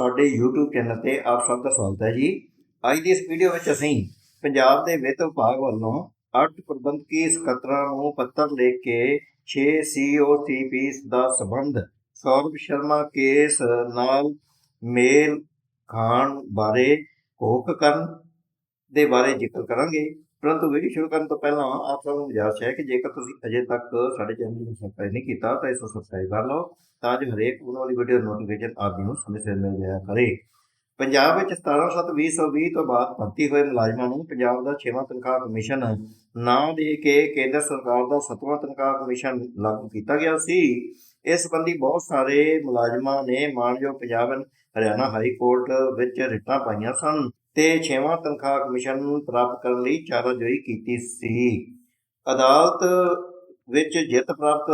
ਸਾਡੇ YouTube channel ਤੇ ਆਪ ਸਭ ਦਾ ਸਵਾਗਤ ਹੈ ਜੀ। ਅੱਜ ਦੀ ਇਸ ਵੀਡੀਓ ਵਿੱਚ ਅਸੀਂ ਪੰਜਾਬ ਦੇ ਵਿੱਤ ਵਿਭਾਗ ਵੱਲੋਂ 8 ਪ੍ਰਬੰਧਕੀ ਸਕੱਤਰਾਂ ਨੂੰ ਪੱਤਰ ਲਿਖ ਕੇ 6 COCPs ਦਾ ਸਬੰਧ, ਸੌਰਭ ਸ਼ਰਮਾ ਕੇਸ ਨਾਲ ਮੇਲ ਖਾਣ ਬਾਰੇ ਘੋਖ ਕਰਨ ਦੇ ਬਾਰੇ ਜ਼ਿਕਰ ਕਰਾਂਗੇ। ਪਰੰਤੂ ਵੀਡੀਓ ਸ਼ੁਰੂ ਕਰਨ ਤੋਂ ਪਹਿਲਾਂ ਆਪ ਸਭ ਨੂੰ ਗੁਜ਼ਾਰਿਸ਼ ਹੈ ਕਿ ਜੇਕਰ ਤੁਸੀਂ ਅਜੇ ਤੱਕ ਸਾਡੇ ਚੈਨਲ ਨੂੰ ਸਬਸਕ੍ਰਾਈਬ ਨਹੀਂ ਕੀਤਾ, ਤਾਂ ਇਸ ਨੂੰ ਸਬਸਕ੍ਰਾਈਬ ਕਰ ਲਓ, ਤਾਂ ਜੋ ਹਰੇਕ ਆਉਣ ਵਾਲੀ ਵੀਡੀਓ ਨੋਟੀਫਿਕੇਸ਼ਨ ਆਪ ਜੀ ਨੂੰ ਸਮੇਂ ਸਿਰ ਮਿਲ ਜਾਇਆ ਕਰੇ। ਪੰਜਾਬ ਵਿੱਚ 17/7/2020 ਤੋਂ ਬਾਅਦ ਭਰਤੀ ਹੋਏ ਮੁਲਾਜ਼ਮਾਂ ਨੂੰ ਪੰਜਾਬ ਦਾ 6ਵਾਂ ਤਨਖਾਹ ਕਮਿਸ਼ਨ ਨਾਂ ਦੇ ਕੇ ਕੇਂਦਰ ਸਰਕਾਰ ਦਾ 7ਵਾਂ ਤਨਖਾਹ ਕਮਿਸ਼ਨ ਲਾਗੂ ਕੀਤਾ ਗਿਆ ਸੀ। ਇਸ ਸੰਬੰਧੀ ਬਹੁਤ ਸਾਰੇ ਮੁਲਾਜ਼ਮਾਂ ਨੇ ਮਾਨਯੋਗ ਪੰਜਾਬ ਹਰਿਆਣਾ ਹਾਈ ਕੋਰਟ ਵਿੱਚ ਰਿਟਾਂ ਪਾਈਆਂ ਸਨ। ਤੇ 6ਵਾਂ ਤਨਖਾਹ ਕਮਿਸ਼ਨ ਨੂੰ ਪ੍ਰਾਪਤ ਕਰਨ ਲਈ ਚਾਰਾਜੋਈ ਕੀਤੀ ਸੀ। ਅਦਾਲਤ ਵਿੱਚ ਜਿੱਤ ਪ੍ਰਾਪਤ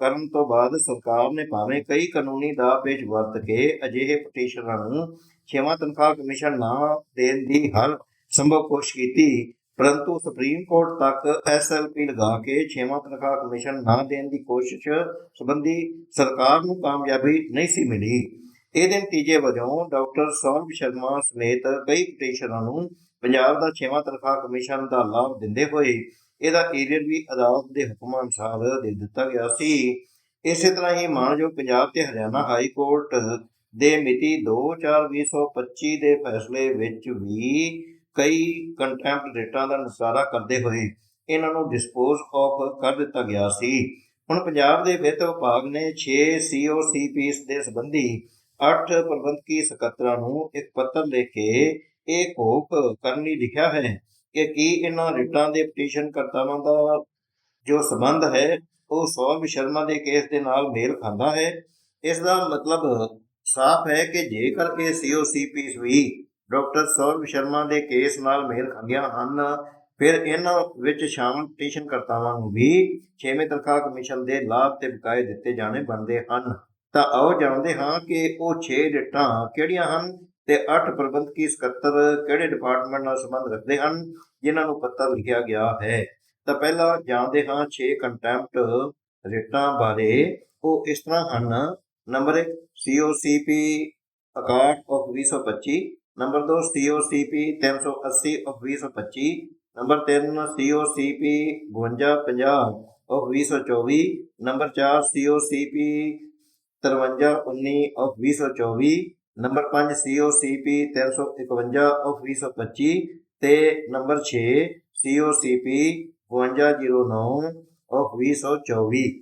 ਕਰਨ ਤੋਂ ਬਾਅਦ ਸਰਕਾਰ ਨੇ ਭਾਵੇਂ ਕਈ ਕਾਨੂੰਨੀ ਦਾ ਪੇਸ਼ ਵਰਤ ਕੇ ਅਜਿਹੇ ਪਟੀਸ਼ਨਰਾਂ ਨੂੰ 6ਵਾਂ ਤਨਖਾਹ ਕਮਿਸ਼ਨ ਨਾ ਦੇਣ ਦੀ ਹਰ ਸੰਭਵ ਕੋਸ਼ਿਸ਼ ਕੀਤੀ, ਪਰੰਤੂ ਸੁਪਰੀਮ ਕੋਰਟ ਤੱਕ ਐਸਐਲਪੀ ਲਗਾ ਕੇ 6ਵਾਂ ਤਨਖਾਹ ਕਮਿਸ਼ਨ ਨਾ ਦੇਣ ਦੀ ਕੋਸ਼ਿਸ਼ ਸੰਬੰਧੀ ਸਰਕਾਰ ਨੂੰ ਕਾਮਯਾਬੀ ਨਹੀਂ ਸੀ ਮਿਲੀ। ਇਹਦੇ ਨਤੀਜੇ ਵਜੋਂ ਡਾਕਟਰ ਸੌਰਭ ਸ਼ਰਮਾ ਸਮੇਤ ਕਈ ਪਟੀਸ਼ਨਰਾਂ ਨੂੰ ਪੰਜਾਬ ਦਾ 6ਵਾਂ ਤਨਖਾਹ ਕਮਿਸ਼ਨ ਦਾ ਲਾਭ ਦਿੰਦੇ ਹੋਏ ਇਹਦਾ ਏਰੀਅਰ ਵੀ ਅਦਾਲਤ ਦੇ ਹੁਕਮਾਂ ਅਨੁਸਾਰ ਦੇ ਦਿੱਤਾ ਗਿਆ ਸੀ। ਇਸੇ ਤਰ੍ਹਾਂ ਹੀ ਮਾਨਯੋਗ ਪੰਜਾਬ ਤੇ ਹਰਿਆਣਾ ਹਾਈ ਕੋਰਟ ਦੇ ਮਿਤੀ 2/4/2025 ਦੇ ਫੈਸਲੇ ਵਿੱਚ ਵੀ ਕਈ ਕੰਟੈਂਪਟ ਰੇਟਾਂ ਦਾ ਨਿਸਤਾਰਾ ਕਰਦੇ ਹੋਏ ਇਹਨਾਂ ਨੂੰ ਡਿਸਪੋਜ਼ ਆਫ ਕਰ ਦਿੱਤਾ ਗਿਆ ਸੀ। ਹੁਣ ਪੰਜਾਬ ਦੇ ਵਿੱਤ ਵਿਭਾਗ ਨੇ 6 COCPs ਦੇ ਸੰਬੰਧੀ 8 ਪ੍ਰਬੰਧਕੀ ਸਕੱਤਰਾਂ ਨੂੰ ਇੱਕ ਪੱਤਰ ਲਿਖ ਕੇ ਇਹ ਘੋਖ ਕਰਨ ਲਈ ਲਿਖਿਆ ਹੈ ਕਿ ਕੀ ਇਹਨਾਂ ਰਿਟਾਂ ਦੇ ਪਟੀਸ਼ਨ ਕਰਤਾਵਾਂ ਦਾ ਜੋ ਸਬੰਧ ਹੈ, ਉਹ ਸੌਰਭ ਸ਼ਰਮਾ ਦੇ ਕੇਸ ਦੇ ਨਾਲ ਮੇਲ ਖਾਂਦਾ ਹੈ। ਇਸ ਦਾ ਮਤਲਬ ਸਾਫ਼ ਹੈ ਕਿ ਜੇਕਰ ਇਹ COCPs ਵੀ ਡਾਕਟਰ ਸੌਰਭ ਸ਼ਰਮਾ ਦੇ ਕੇਸ ਨਾਲ ਮੇਲ ਖਾਂਦੀਆਂ ਹਨ, ਫਿਰ ਇਹਨਾਂ ਵਿੱਚ ਸ਼ਾਮਲ ਪਟੀਸ਼ਨ ਕਰਤਾਵਾਂ ਨੂੰ ਵੀ 6ਵੇਂ ਤਨਖਾਹ ਕਮਿਸ਼ਨ ਦੇ ਲਾਭ ਤੇ ਬਕਾਏ ਦਿੱਤੇ ਜਾਣੇ ਬਣਦੇ ਹਨ। ਤਾਂ ਆਓ ਜਾਣਦੇ ਹਾਂ ਕਿ ਉਹ 6 ਰਿਟਾਂ ਕਿਹੜੀਆਂ ਹਨ ਤੇ 8 ਪ੍ਰਬੰਧਕੀ ਸਕੱਤਰ ਕਿਹੜੇ ਡਿਪਾਰਟਮੈਂਟ ਨਾਲ ਸੰਬੰਧ ਰੱਖਦੇ ਹਨ, ਜਿਨ੍ਹਾਂ ਨੂੰ ਪੱਤਰ ਲਿਖਿਆ ਗਿਆ ਹੈ। ਤਾਂ ਪਹਿਲਾਂ ਜਾਣਦੇ ਹਾਂ 6 ਕੰਟੈਂਪਟ ਰਿਟਾਂ ਬਾਰੇ। ਉਹ ਇਸ ਤਰ੍ਹਾਂ ਹਨ। Number 1 COCP 61 of 2025 number 2 COCP 380 of 2025 number 3 COCP 5250 of 2024 number 4 COCP 5319 of 2024 number 5 COCP 351 of 2025 ਤੇ ਨੰਬਰ 6 COCP 5209 of 2024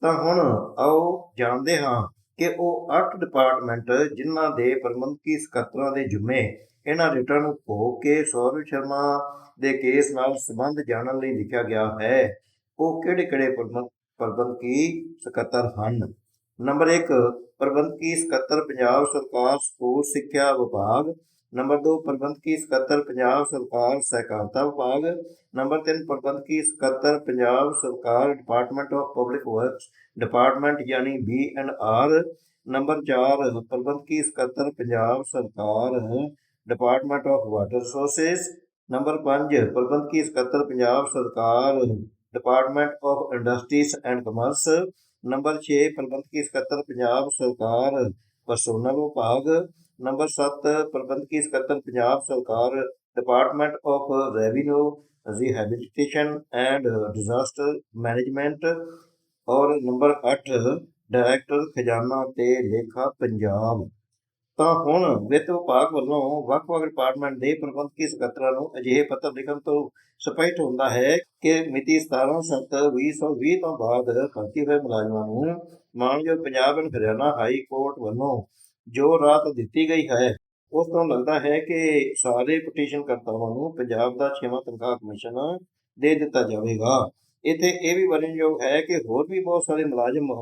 ਤਾਂ ਹੁਣ ਆਓ ਜਾਣਦੇ ਹਾਂ ਕਿ ਉਹ 8 ਡਿਪਾਰਟਮੈਂਟ ਜਿਨ੍ਹਾਂ ਦੇ ਪ੍ਰਬੰਧਕੀ ਸਕੱਤਰਾਂ ਦੇ ਜ਼ਿੰਮੇ ਇਹਨਾਂ ਰਿਟਰਨ ਨੂੰ ਹੋ ਕੇ ਸੌਰਵ ਸ਼ਰਮਾ ਦੇ ਕੇਸ ਨਾਲ ਸੰਬੰਧ ਜਾਣਨ ਲਈ ਲਿਖਿਆ ਗਿਆ ਹੈ। ਉਹ ਕਿਹੜੇ-ਕਿਹੜੇ ਪ੍ਰਬੰਧ- ਪ੍ਰਬੰਧਕੀ ਸਕੱਤਰ ਹਨ? ਨੰਬਰ 1 ਪ੍ਰਬੰਧਕੀ ਸਕੱਤਰ ਪੰਜਾਬ ਸਰਕਾਰ, ਸਕੂਲ, ਸਿੱਖਿਆ ਵਿਭਾਗ। ਨੰਬਰ 2 ਪ੍ਰਬੰਧਕੀ ਸਕੱਤਰ ਪੰਜਾਬ ਸਰਕਾਰ, ਸਹਿਕਾਰਤਾ ਵਿਭਾਗ। ਨੰਬਰ 3 ਪ੍ਰਬੰਧਕੀ ਸਕੱਤਰ ਪੰਜਾਬ ਸਰਕਾਰ department of public works department ਯਾਨੀ ਬੀ ਐਂਡ ਆਰ ਨੰਬਰ 4 ਪ੍ਰਬੰਧਕੀ ਸਕੱਤਰ ਪੰਜਾਬ ਸਰਕਾਰ department of water resources number 5 ਪ੍ਰਬੰਧਕੀ ਸਕੱਤਰ ਪੰਜਾਬ ਸਰਕਾਰ department of industries and commerce number 6 ਪ੍ਰਬੰਧਕੀ ਸਕੱਤਰ ਪੰਜਾਬ ਸਰਕਾਰ ਪਰਸੋਨਲ ਵਿਭਾਗ। ਨੰਬਰ 7 ਪ੍ਰਬੰਧਕੀ ਸਕੱਤਰ ਪੰਜਾਬ ਸਰਕਾਰ department of revenue rehabilitation and disaster management ਔਰ ਨੰਬਰ 8 ਡਾਇਰੈਕਟਰ ਖਜ਼ਾਨਾ ਤੇ ਲੇਖਾ ਪੰਜਾਬ। ਤਾਂ ਹੁਣ ਵਿੱਤ ਵਿਭਾਗ ਵੱਲੋਂ ਵੱਖ-ਵੱਖ ਡਿਪਾਰਟਮੈਂਟ ਦੇ ਪ੍ਰਬੰਧਕੀ ਸਕੱਤਰਾਂ ਨੂੰ ਅਜਿਹੇ ਪੱਤਰ ਲਿਖਣ ਤੋਂ ਸਪਸ਼ਟ ਹੁੰਦਾ ਹੈ ਕਿ ਮਿਤੀ 17/7/2020 ਤੋਂ ਬਾਅਦ ਭਰਤੀ ਹੋਏ ਮੁਲਾਜ਼ਮਾਂ ਨੂੰ ਮਾਨਯੋਗ Punjab and Haryana high court ਵੱਲੋਂ ਜੋ ਰਾਹਤ ਦਿੱਤੀ ਗਈ ਹੈ, ਉਸ ਤੋਂ ਲੱਗਦਾ ਹੈ ਕਿ ਸਾਰੇ ਪਟੀਸ਼ਨ ਕਰਤਾਵਾਂ ਨੂੰ ਪੰਜਾਬ ਦਾ 6ਵਾਂ ਤਨਖਾਹ ਕਮਿਸ਼ਨ ਦੇ ਦਿੱਤਾ ਜਾਵੇਗਾ। ਇੱਥੇ ਇਹ ਵੀ ਵਰਣਨਯੋਗ ਹੈ ਕਿ ਹੋਰ ਵੀ ਬਹੁਤ ਸਾਰੇ ਮੁਲਾਜ਼ਮ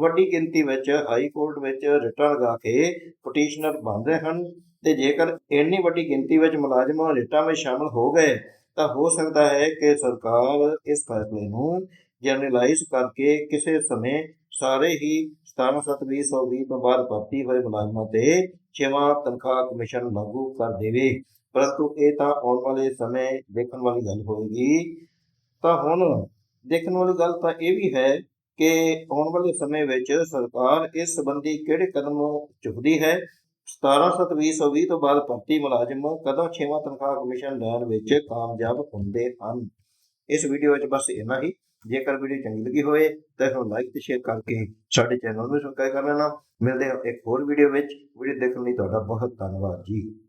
ਵੱਡੀ ਗਿਣਤੀ ਵਿੱਚ ਹਾਈ ਕੋਰਟ ਵਿੱਚ ਰਿਟਾਂ ਲਗਾ ਕੇ ਪਟੀਸ਼ਨਰ ਬਣ ਰਹੇ ਹਨ ਤੇ ਜੇਕਰ ਇੰਨੀ ਵੱਡੀ ਗਿਣਤੀ ਵਿੱਚ ਮੁਲਾਜ਼ਮ ਰਿਟਾਂ ਵਿੱਚ ਸ਼ਾਮਲ ਹੋ ਗਏ, ਤਾਂ ਹੋ ਸਕਦਾ ਹੈ ਕਿ ਸਰਕਾਰ ਇਸ ਫੈਸਲੇ ਨੂੰ ਜਨਰਲਾਈਜ਼ ਕਰਕੇ ਕਿਸੇ ਸਮੇਂ ਸਾਰੇ ਹੀ 17/7/2020 ਤੋਂ ਬਾਅਦ ਭਰਤੀ ਹੋਏ ਮੁਲਾਜ਼ਮਾਂ ਤੇ ਛੇਵਾਂ ਤਨਖਾਹ ਕਮਿਸ਼ਨ ਲਾਗੂ ਕਰ ਦੇਵੇ। ਪਰੰਤੂ ਇਹ ਤਾਂ ਆਉਣ ਵਾਲੇ ਸਮੇਂ ਦੇਖਣ ਵਾਲੀ ਗੱਲ ਹੋਏਗੀ। ਤਾਂ ਹੁਣ ਦੇਖਣ ਵਾਲੀ ਗੱਲ ਤਾਂ ਇਹ ਵੀ ਹੈ ਕਿ ਆਉਣ ਵਾਲੇ ਸਮੇਂ ਵਿੱਚ ਸਰਕਾਰ ਇਸ ਸੰਬੰਧੀ ਕਿਹੜੇ ਕਦਮ ਚੁੱਕਦੀ ਹੈ? 17/7/2020 ਤੋਂ ਬਾਅਦ ਭਰਤੀ ਮੁਲਾਜ਼ਮ ਕਦੋਂ 6ਵਾਂ ਤਨਖਾਹ ਕਮਿਸ਼ਨ ਲੈਣ ਵਿੱਚ ਕਾਮਯਾਬ ਹੁੰਦੇ ਹਨ? ਇਸ ਵੀਡੀਓ ਵਿੱਚ ਬਸ ਇੰਨਾ ਹੀ। ਜੇਕਰ ਵੀਡੀਓ ਚੰਗੀ ਲੱਗੀ ਹੋਵੇ ਤਾਂ ਇਹਨੂੰ ਲਾਈਕ ਤੇ ਸ਼ੇਅਰ ਕਰਕੇ ਸਾਡੇ ਚੈਨਲ ਨੂੰ ਸਬਸਕ੍ਰਾਈਬ ਕਰ ਲੈਣਾ। ਮਿਲਦੇ ਹਾਂ ਇੱਕ ਹੋਰ ਵੀਡੀਓ ਵਿੱਚ। ਵੀਡੀਓ ਦੇਖਣ ਲਈ ਤੁਹਾਡਾ ਬਹੁਤ ਧੰਨਵਾਦ ਜੀ।